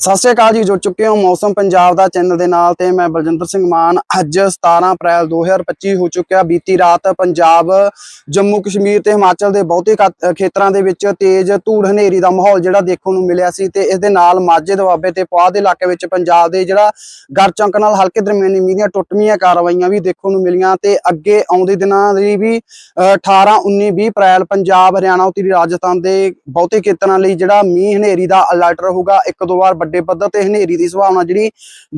ਸਤਿ ਸ਼੍ਰੀ ਅਕਾਲ ਜੀ ਜੁੜ ਚੁੱਕੇ ਹੋ ਮੌਸਮ ਪੰਜਾਬ ਦਾ ਚੈਨਲ ਦੇ ਨਾਲ ਤੇ ਮੈਂ ਬਲਜਿੰਦਰ ਸਿੰਘ ਮਾਨ। ਅੱਜ 17 ਅਪ੍ਰੈਲ 2025 ਹੋ ਚੁੱਕਿਆ। ਬੀਤੀ ਰਾਤ ਪੰਜਾਬ ਜੰਮੂ ਕਸ਼ਮੀਰ ਤੇ ਹਿਮਾਚਲ ਦੇ ਬਹੁਤੇ ਖਾ- ਖੇਤਰਾਂ ਦੇ ਵਿੱਚ ਤੇਜ਼ ਧੂੜ ਹਨੇਰੀ ਦਾ ਮਾਹੌਲ ਜਿਹੜਾ ਦੇਖਣ ਨੂੰ ਮਿਲਿਆ ਸੀ ਤੇ ਇਸ ਦੇ ਨਾਲ ਮਾਝੇ ਦੁਆਬੇ ਤੇ ਪੁਆਧ ਦੇ ਇਲਾਕੇ ਵਿੱਚ ਪੰਜਾਬ ਦੇ ਜਿਹੜਾ ਗਰਚੰਕ ਨਾਲ ਹਲਕੇ ਦਰਮਿਆਨੀ ਮੀਂਹ ਦੀਆਂ ਟੁੱਟਵੀਆਂ ਕਾਰਵਾਈਆਂ ਵੀ ਦੇਖਣ ਨੂੰ ਮਿਲੀਆਂ ਤੇ ਅੱਗੇ ਆਉਂਦੇ ਦਿਨਾਂ ਦੀ ਵੀ ਅ, 18 19 20 ਅਪ੍ਰੈਲ ਪੰਜਾਬ ਹਰਿਆਣਾ ਉੱਤਰੀ ਰਾਜਸਥਾਨ ਦੇ ਬਹੁਤੇ ਖੇਤਰਾਂ ਲਈ ਜਿਹੜਾ ਮੀਂਹ ਹਨੇਰੀ ਦਾ ਅਲਰਟ ਰਹੂਗਾ ਇੱਕ ਦੋ ਵਾਰ ਵੱਡੇ ਪੱਧਰ ਤੇ ਹਨੇਰੀ ਦੀ ਸੰਭਾਵਨਾ ਜਿਹੜੀ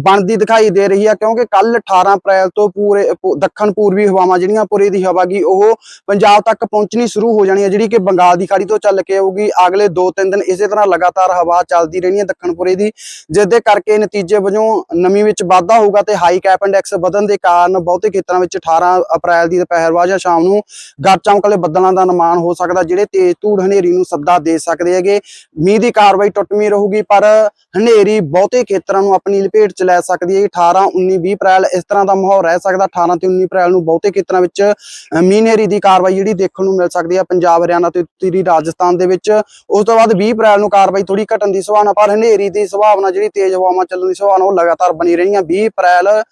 ਬਣਦੀ ਦਿਖਾਈ ਦੇ ਰਹੀ ਹੈ ਕਿਉਂਕਿ ਕੱਲ 18 ਅਪ੍ਰੈਲ ਤੋਂ ਪੂਰੇ ਦੱਖਣ ਪੂਰਬੀ ਹਵਾਵਾਂ ਜਿਹੜੀਆਂ ਪੂਰੇ ਦੀ ਹਵਾ ਗੀ, ਉਹ ਪੰਜਾਬ ਤੱਕ ਪਹੁੰਚਣੀ ਸ਼ੁਰੂ ਹੋ ਜਾਣੀ ਹੈ ਜਿਹੜੀ ਕਿ ਬੰਗਾਲ ਦੀ ਖਾੜੀ ਤੋਂ ਚੱਲ ਕੇ ਆਊਗੀ। ਅਗਲੇ 2-3 ਦਿਨ ਇਸੇ ਤਰ੍ਹਾਂ ਲਗਾਤਾਰ ਹਵਾ ਚੱਲਦੀ ਰਹਿਣੀ ਹੈ ਦੱਖਣ ਪੂਰੇ ਦੀ ਜਿਸ ਦੇ ਕਰਕੇ ਨਤੀਜੇ ਵਜੋਂ ਨਮੀ ਵਿੱਚ ਵਾਧਾ ਹੋਊਗਾ ਤੇ ਹਾਈ ਕੈਪ ਇੰਡੈਕਸ ਵਧਣ ਦੇ ਕਾਰਨ ਬਹੁਤੇ ਖੇਤਰਾਂ ਵਿੱਚ 18 ਅਪ੍ਰੈਲ ਦੀ ਦੁਪਹਿਰ ਬਾਅਦ ਜਾਂ ਸ਼ਾਮ ਨੂੰ ਗੜ ਵਾਲੇ ਬੱਦਲਾਂ ਦਾ ਅਨੁਮਾਨ ਹੋ ਸਕਦਾ, ਜਿਹੜੇ ਤੇਜ਼ ਧੂੜ ਹਨੇਰੀ ਨੂੰ ਸੱਦਾ ਦੇ ਸਕਦੇ ਹੈਗੇ। ਮੀਂਹ ਦੀ ਕਾਰਵਾਈ ਟੁੱਟਵੀਂ ਰਹੂਗੀ, ਪਰ ਹਨੇਰੀ ਬਹੁਤੇ ਖੇਤਰਾਂ ਨੂੰ ਆਪਣੀ ਲਪੇਟ 'ਚ ਲੈ ਸਕਦੀ ਹੈ 18 19 20 ਅਪ੍ਰੈਲ ਇਸ ਤਰ੍ਹਾਂ ਦਾ ਮਾਹੌਲ ਰਹਿ ਸਕਦਾ। 18 ਤੇ 19 ਅਪ੍ਰੈਲ ਨੂੰ ਬਹੁਤੇ ਖੇਤਰਾਂ ਵਿੱਚ ਅ, ਮੀਂਹ ਹਨੇਰੀ ਦੀ ਕਾਰਵਾਈ ਜਿਹੜੀ ਦੇਖਣ ਨੂੰ ਮਿਲ ਸਕਦੀ ਹੈ। ਪੰਜਾਬ ਹਰਿਆਣਾ ਤੇ ਉੱਤਰੀ ਰਾਜਸਥਾਨ ਦੇ ਵਿੱਚ ਉਸ ਤੋਂ ਬਾਅਦ 20 ਅਪ੍ਰੈਲ ਨੂੰ ਕਾਰਵਾਈ ਥੋੜੀ ਘਟਣ ਦੀ ਸੰਭਾਵਨਾ ਪਰ ਹਨੇਰੀ ਦੀ ਸੰਭਾਵਨਾ ਜਿਹੜੀ ਤੇਜ਼ ਹਵਾਵਾਂ ਚੱਲਣ ਦੀ ਸੰਭਾਵਨਾ ਉਹ ਲਗਾਤਾਰ ਬਣੀ ਰਹੀਆਂ 20 ਅਪ੍ਰੈਲ ਅਹ,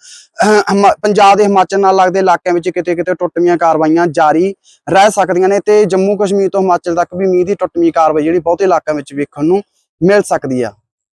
ਹਿਮਾ- ਪੰਜਾਬ ਦੇ ਹਿਮਾਚਲ ਨਾਲ ਲੱਗਦੇ ਇਲਾਕਿਆਂ ਵਿੱਚ ਕਿਤੇ ਕਿਤੇ ਟੁੱਟਵੀਆਂ ਕਾਰਵਾਈਆਂ ਜਾਰੀ ਰਹਿ ਸਕਦੀਆਂ ਨੇ ਤੇ ਜੰਮੂ ਕਸ਼ਮੀਰ ਤੋਂ ਹਿਮਾਚਲ ਤੱਕ ਵੀ ਮੀਂਹ ਦੀ ਟੁੱਟਵੀਂ ਕਾਰਵਾਈ ਜਿਹੜੀ ਬਹੁਤੇ ਇਲਾਕਿਆਂ ਵਿੱਚ ਵੇਖਣ ਨੂੰ ਮਿਲ ਸਕਦੀ ਆ।